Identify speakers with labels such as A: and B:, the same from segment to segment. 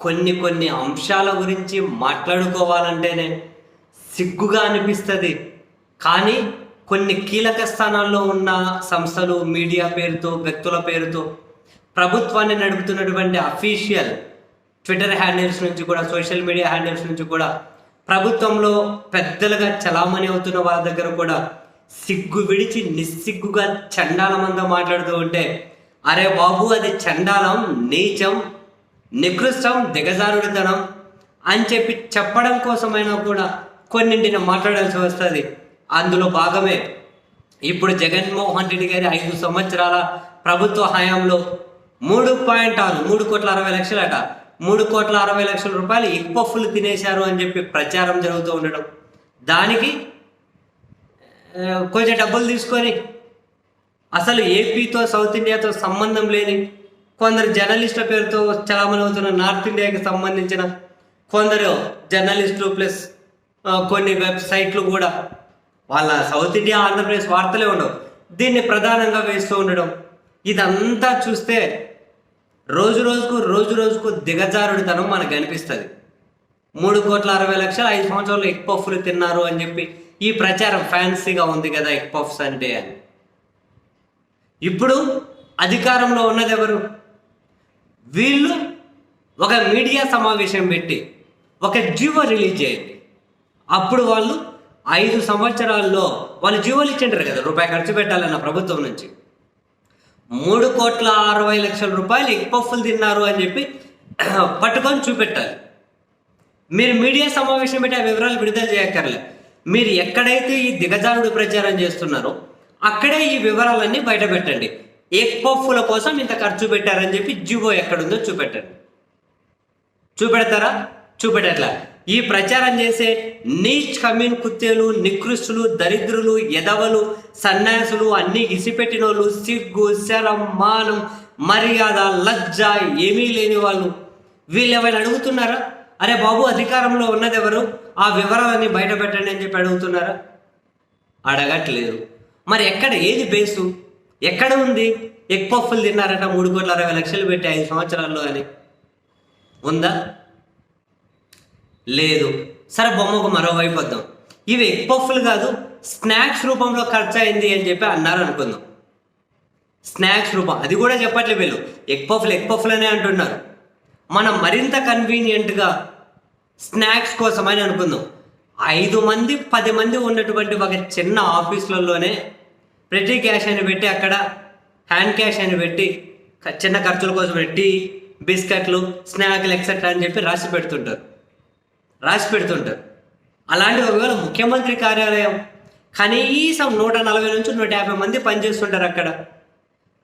A: కొన్ని కొన్ని అంశాల గురించి మాట్లాడుకోవాలంటేనే సిగ్గుగా అనిపిస్తుంది. కానీ కొన్ని కీలక స్థానాల్లో ఉన్న సంస్థలు మీడియా పేరుతో వ్యక్తుల పేరుతో ప్రభుత్వాన్ని నడుపుతున్నటువంటి అఫీషియల్ ట్విట్టర్ హ్యాండిల్స్ నుంచి కూడా సోషల్ మీడియా హ్యాండిల్స్ నుంచి కూడా ప్రభుత్వంలో పెద్దలుగా చలామణి అవుతున్న వాళ్ళ దగ్గర కూడా సిగ్గు విడిచి నిస్సిగ్గుగా చండాలమందో మాట్లాడుతూ ఉంటే అరే బాబు అది చండాలం నీచం నికృష్టం దిగజారుడితనం అని చెప్పి చెప్పడం కోసమైనా కూడా కొన్నింటిని మాట్లాడాల్సి వస్తుంది. అందులో భాగమే ఇప్పుడు జగన్మోహన్ రెడ్డి గారి ఐదు సంవత్సరాల ప్రభుత్వ హయాంలో మూడు పాయింట్ ఆరు మూడు కోట్ల అరవై లక్షలట. మూడు కోట్ల అరవై లక్షల రూపాయలు ఇప్పఫులు తినేశారు అని చెప్పి ప్రచారం జరుగుతూ ఉండడం. దానికి కొంచెం డబ్బులు తీసుకొని అసలు ఏపీతో సౌత్ ఇండియాతో సంబంధం లేని కొందరు జర్నలిస్టుల పేరుతో చలామణి అవుతున్న నార్త్ ఇండియాకి సంబంధించిన కొందరు జర్నలిస్టులు ప్లస్ కొన్ని వెబ్సైట్లు కూడా వాళ్ళ సౌత్ ఇండియా ఆంధ్రప్రదేశ్ వార్తలే ఉండవు. దీన్ని ప్రధానంగా వేస్తూ ఉండడం. ఇదంతా చూస్తే రోజు రోజుకు రోజు రోజుకు దిగజారుడితనం మనకు కనిపిస్తుంది మూడు కోట్ల అరవై లక్షలు ఐదు సంవత్సరాలు ఎగ్ పఫ్లు తిన్నారు అని చెప్పి ఈ ప్రచారం ఫ్యాన్సీగా ఉంది కదా ఎగ్ పఫ్స్ అంటే అని. ఇప్పుడు అధికారంలో ఉన్నది ఎవరు వీళ్ళు ఒక మీడియా సమావేశం పెట్టి ఒక జీవో రిలీజ్ చేయండి. అప్పుడు వాళ్ళు ఐదు సంవత్సరాల్లో వాళ్ళు జీవోలు ఇచ్చింటారు కదా రూపాయి ఖర్చు పెట్టాలన్న ప్రభుత్వం నుంచి. మూడు కోట్ల అరవై లక్షల రూపాయలు ఎగ్ తిన్నారు అని చెప్పి పట్టుకొని చూపెట్టాలి. మీరు మీడియా సమావేశం పెట్టి ఆ వివరాలు విడుదల చేయక్కర్లే. మీరు ఎక్కడైతే ఈ దిగజారుడు ప్రచారం చేస్తున్నారో అక్కడే ఈ వివరాలన్నీ బయట పెట్టండి. ఎగ్ పఫ్ల కోసం ఇంత ఖర్చు పెట్టారని చెప్పి జివో ఎక్కడుందో చూపెట్టండి చూపెడతారా? చూపెట్టట్లా. ఈ ప్రచారం చేసే నీచ్ కమీన్ కుత్తేలు నికృష్టులు దరిద్రులు ఎదవలు సన్యాసులు అన్ని ఇసిపెట్టిన వాళ్ళు సిగ్గు శరం మానం మర్యాద లజ్జ ఏమీ లేని వాళ్ళు. వీళ్ళు ఏమైనా అడుగుతున్నారా? అరే బాబు అధికారంలో ఉన్నది ఎవరు ఆ వివరాలన్నీ బయట పెట్టండి అని చెప్పి అడుగుతున్నారా? అడగట్లేదు. మరి ఎక్కడ? ఏది బేసు? ఎక్కడ ఉంది? ఎగ్ పఫ్ఫులు తిన్నారట మూడు కోట్ల అరవై లక్షలు పెట్టి ఐదు సంవత్సరాల్లో అని. ఉందా? లేదు. సరే బొమ్మకు మరోవైపు వద్దాం. ఇవి ఎగ్ పఫ్ఫులు కాదు స్నాక్స్ రూపంలో ఖర్చు అయింది అని చెప్పి అన్నారు అనుకుందాం. స్నాక్స్ రూపం అది కూడా చెప్పట్లే వీళ్ళు. ఎగ్ పఫ్లు ఎగ్ పఫ్లు అనే అంటున్నారు. మనం మరింత కన్వీనియంట్గా స్నాక్స్ కోసమని అనుకుందాం. ఐదు మంది పది మంది ఉన్నటువంటి ఒక చిన్న ఆఫీసులలోనే ప్రతి క్యాష్ అని పెట్టి అక్కడ హ్యాండ్ క్యాష్ అని పెట్టి చిన్న ఖర్చుల కోసం పెట్టి బిస్కెట్లు స్నాక్లు ఎక్సెట్రా అని చెప్పి రాసి పెడుతుంటారు. రాసి పెడుతుంటారు. అలాంటి ఒకవేళ ముఖ్యమంత్రి కార్యాలయం కనీసం నూట నలభై నుంచి నూట యాభై మంది పనిచేస్తుంటారు అక్కడ.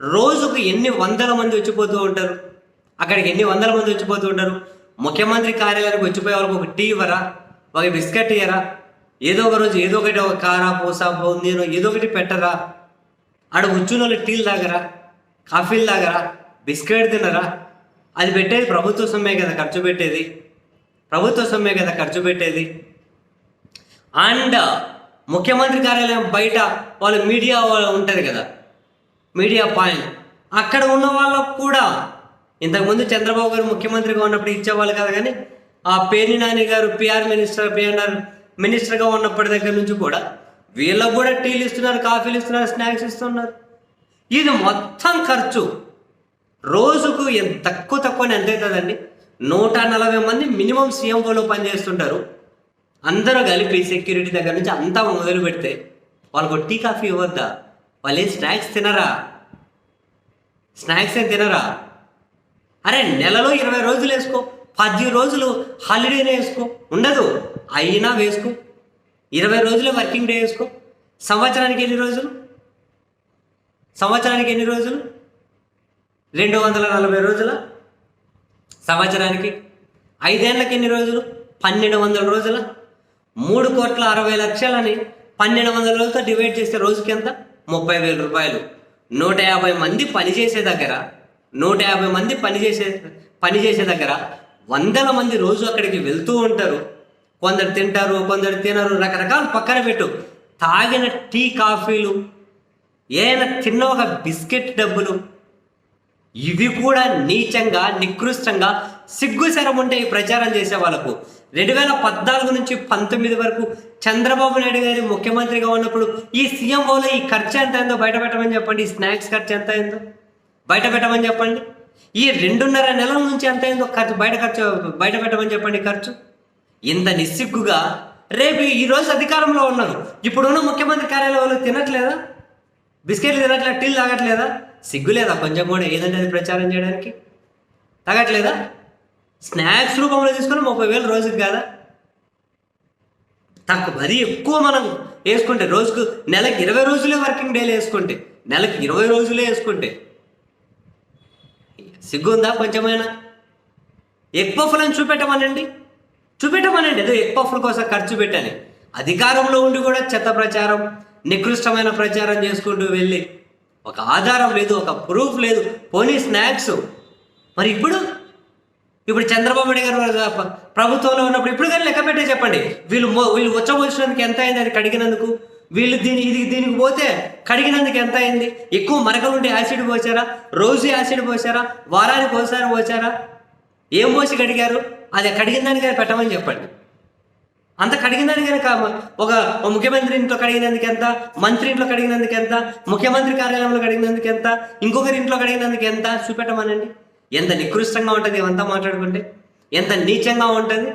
A: రోజుకు ఎన్ని వందల మంది వచ్చిపోతూ ఉంటారు? అక్కడికి ఎన్ని వందల మంది వచ్చిపోతూ ఉంటారు? ముఖ్యమంత్రి కార్యాలయానికి వచ్చిపోయే వాళ్ళకి ఒక టీ ఇవ్వరా? ఒక బిస్కెట్ ఇయ్యరా? ఏదో ఒక రోజు ఏదో ఒకటి ఒక కారా పూసా నేను ఏదో ఒకటి పెట్టరా? ఆడ కూర్చున్న వాళ్ళు టీలు తాగరా కాఫీలు తాగరా బిస్కెట్ తినరా? అది పెట్టేది ప్రభుత్వ సొమ్మే కదా ఖర్చు పెట్టేది. ప్రభుత్వ సొమ్మే కదా ఖర్చు పెట్టేది. అండ్ ముఖ్యమంత్రి కార్యాలయం బయట వాళ్ళు మీడియా ఉంటుంది కదా మీడియా పాయింట్. అక్కడ ఉన్న వాళ్ళకు కూడా ఇంతకుముందు చంద్రబాబు గారు ముఖ్యమంత్రిగా ఉన్నప్పుడు ఇచ్చేవాళ్ళు కదా కానీ ఆ పేర్ని నాని గారు పిఆర్ మినిస్టర్ పిఎన్ఆర్ మినిస్టర్గా ఉన్నప్పటి దగ్గర నుంచి కూడా వీళ్ళకు కూడా టీలు ఇస్తున్నారు కాఫీలు ఇస్తున్నారు స్నాక్స్ ఇస్తున్నారు. ఇది మొత్తం ఖర్చు. రోజుకు ఎంత తక్కువ తక్కువ ఎంత అవుతుందండి? నూట నలభై మంది మినిమం సీఎంఓలో పనిచేస్తుంటారు. అందరూ కలిపి సెక్యూరిటీ దగ్గర నుంచి అంతా మొదలు పెడితే వాళ్ళకు టీ కాఫీ ఇవ్వద్దా? వాళ్ళు ఏం స్నాక్స్ తినరా? స్నాక్స్ ఏం తినరా? అరే నెలలో ఇరవై రోజులు వేసుకో పది రోజులు హాలిడేనే వేసుకో. ఉండదు. అయినా వేసుకో. ఇరవై రోజులు వర్కింగ్ డే వేసుకో. సంవత్సరానికి ఎన్ని రోజులు? సంవత్సరానికి ఎన్ని రోజులు? రెండు వందల నలభై రోజుల? సంవత్సరానికి ఐదేళ్ళకి ఎన్ని రోజులు? పన్నెండు వందల రోజుల? మూడు కోట్ల అరవై లక్షలని పన్నెండు వందల రోజులతో డివైడ్ చేస్తే రోజుకి ఎంత? ముప్పై వేల రూపాయలు. నూట యాభై మంది పనిచేసే దగ్గర నూట యాభై మంది పనిచేసే పనిచేసే దగ్గర వందల మంది రోజు అక్కడికి వెళ్తూ ఉంటారు. కొందరు తింటారు కొందరు తినరు రకరకాలు పక్కన పెట్టు. తాగిన టీ కాఫీలు ఏమైనా తిన్న ఒక బిస్కెట్ డబ్బులు ఇవి కూడా నీచంగా నికృష్టంగా సిగ్గుశరం ఉంటే ఈ ప్రచారం చేసే వాళ్ళకు. రెండు వేల పద్నాలుగు నుంచి పంతొమ్మిది వరకు చంద్రబాబు నాయుడు గారి ముఖ్యమంత్రిగా ఉన్నప్పుడు ఈ సీఎంఓలో ఈ ఖర్చు ఎంత అయిందో బయట పెట్టమని చెప్పండి. ఈ స్నాక్స్ ఖర్చు ఎంత అయిందో బయట పెట్టమని చెప్పండి. ఈ రెండున్నర నెలల నుంచి ఎంత అయిందో ఖర్చు బయట ఖర్చు బయట పెట్టమని చెప్పండి ఖర్చు. ఇంత నిస్సిగ్గుగా రేపు ఈ రోజు అధికారంలో ఉన్నారు ఇప్పుడున్న ముఖ్యమంత్రి కార్యాలయంలో తినట్లేదా? బిస్కెట్లు తినట్లేదు? టీలు తాగట్లేదా? సిగ్గు లేదా? కొంచెం కూడా ఏదంటే అది ప్రచారం చేయడానికి? తాగట్లేదా? స్నాక్స్ రూపంలో తీసుకుని ముప్పై వేలు రోజుకి కాదా? తక్కువ మరీ ఎక్కువ మనం వేసుకుంటే రోజుకు నెలకి ఇరవై రోజులే వర్కింగ్ డేలు వేసుకుంటే నెలకి ఇరవై రోజులే వేసుకుంటే. సిగ్గు ఉందా కొంచెమైనా? ఎక్కువ ఫలం చూపెట్టమనండి. చూపెట్టమనండి. ఏదో ఎక్కువ పఫ్ల కోసం ఖర్చు పెట్టాలి. అధికారంలో ఉండి కూడా చెత్త ప్రచారం నికృష్టమైన ప్రచారం చేసుకుంటూ వెళ్ళి ఒక ఆధారం లేదు ఒక ప్రూఫ్ లేదు పోనీ స్నాక్స్ మరి ఇప్పుడు? ఇప్పుడు చంద్రబాబు నాయుడు గారు ప్రభుత్వంలో ఉన్నప్పుడు ఇప్పుడు కానీ లెక్క పెట్టే చెప్పండి. వీళ్ళు వీళ్ళు వచ్చబోసినందుకు ఎంత అయింది అది కడిగినందుకు? వీళ్ళు దీని ఇది దీనికి పోతే కడిగినందుకు ఎంత అయింది? ఎక్కువ మరకలు ఉంటే యాసిడ్ పోసారా? రోజు యాసిడ్ పోసారా? వారానికి ఒకసారి పోసారా? ఏం పోసి కడిగారు? అది కడిగిన దానికైనా పెట్టమని చెప్పండి. అంత కడిగిన దానికైనా ఒక ఒక ముఖ్యమంత్రి ఇంట్లో కడిగినందుకు ఎంత? మంత్రి ఇంట్లో కడిగినందుకు ఎంత? ముఖ్యమంత్రి కార్యాలయంలో కడిగినందుకు ఎంత? ఇంకొకరి ఇంట్లో కడిగినందుకు ఎంత? చూపెట్టమనండి. ఎంత నికృష్టంగా ఉంటుంది ఇవంతా మాట్లాడుకుంటే? ఎంత నీచంగా ఉంటుంది?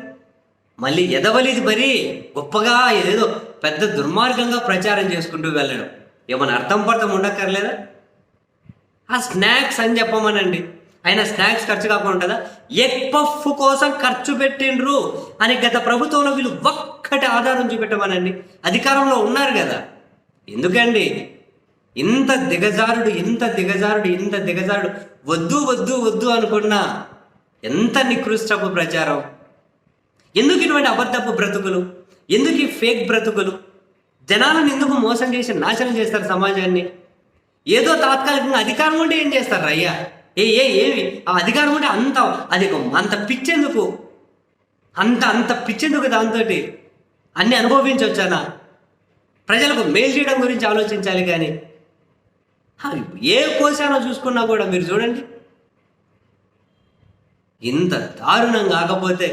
A: మళ్ళీ ఎదవలిది మరీ గొప్పగా ఏదో పెద్ద దుర్మార్గంగా ప్రచారం చేసుకుంటూ వెళ్ళడం. ఏమైనా అర్థం పర్థం ఉండక్కర్లేదా? ఆ స్నాక్స్ అని చెప్పమనండి. అయినా స్నాక్స్ ఖర్చు కాకుండా ఉంటుందా? ఎగ్ పఫ్ కోసం ఖర్చు పెట్టిండ్రు? అని గత ప్రభుత్వంలో వీళ్ళు ఒక్కటి ఆధారం చూపెట్టమనండి. అధికారంలో ఉన్నారు కదా. ఎందుకండి? ఇంత దిగజారుడు ఇంత దిగజారుడు ఇంత దిగజారుడు. వద్దు వద్దు వద్దు అనుకున్నా ఎంత నికృష్టపు ప్రచారం? ఎందుకు ఇటువంటి అబద్ధపు బ్రతుకులు? ఎందుకు ఈ ఫేక్ బ్రతుకులు? జనాలను ఎందుకు మోసం చేసి నాశనం చేస్తారు సమాజాన్ని? ఏదో తాత్కాలికంగా అధికారం ఉంటే ఏం చేస్తారు అయ్యా ఏ ఏ ఏమి? ఆ అధికారం ఉంటే అంత అది అంత పిచ్చెందుకు అంత అంత పిచ్చెందుకు దాంతో అన్ని అనుభవించవచ్చానా ప్రజలకు మేలు చేయడం గురించి ఆలోచించాలి కానీ ఏ కోశానో చూసుకున్నా కూడా మీరు చూడండి. ఇంత దారుణం కాకపోతే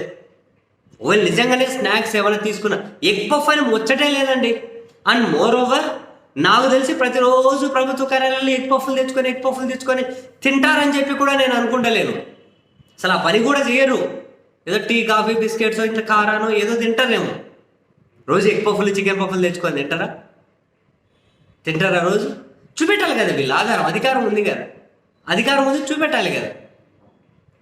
A: ఓ నిజంగానే స్నాక్స్ ఏమైనా తీసుకున్నా ఎగ్ పఫ్ అని ముచ్చటే లేదండి. అండ్ మోర్ ఓవర్ నాకు తెలిసి ప్రతిరోజు ప్రభుత్వ కార్యాలయంలో ఎగ్ పఫ్లు తెచ్చుకొని ఎగ్ పఫ్లు తెచ్చుకొని తింటారని చెప్పి కూడా నేను అనుకుంటలేను అసలు ఆ పని కూడా చేయరు. ఏదో టీ కాఫీ బిస్కెట్స్ ఇంట్లో కారానో ఏదో తింటారేమో. రోజు ఎగ్ పఫ్లు చికెన్ పఫ్లు తెచ్చుకొని తింటారా? తింటారా రోజు? చూపెట్టాలి కదా వీళ్ళు. ఆధారం అధికారం ఉంది కదా. అధికారం ఉంది చూపెట్టాలి కదా.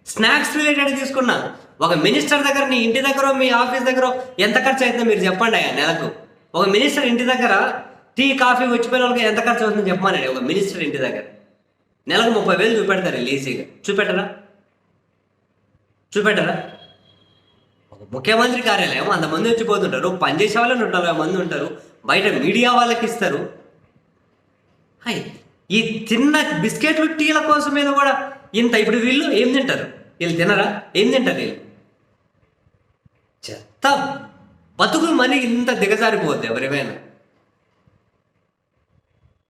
A: స్నాక్స్ రిలేటెడ్ తీసుకున్నా. ఒక మినిస్టర్ దగ్గర నీ ఇంటి దగ్గర మీ ఆఫీస్ దగ్గర ఎంత ఖర్చు అవుతుందో మీరు చెప్పండి అయ్యా నెలకు. ఒక మినిస్టర్ ఇంటి దగ్గర టీ కాఫీ వచ్చిపోయిన వాళ్ళకి ఎంత ఖర్చు అవుతుందో చెప్పమని ఒక మినిస్టర్ ఇంటి దగ్గర నెలకు ముప్పై వేలు చూపెడతారు ఈజీగా చూపెట్టరా? చూపెట్టరా? ఒక ముఖ్యమంత్రి కార్యాలయం అంతమంది వచ్చిపోతుంటారు పనిచేసే వాళ్ళు నూట నలభై మంది ఉంటారు. బయట మీడియా వాళ్ళకి ఇస్తారు. హాయ్. ఈ తిన్న బిస్కెట్లు టీల కోసం మీద కూడా ఇంత ఇప్పుడు వీళ్ళు ఏం తింటారు? వీళ్ళు తినరా? ఏం తింటారు వీళ్ళు? చెత్త బతుకు మనీ ఇంత దిగజారిపోద్ది ఎవరివైనా.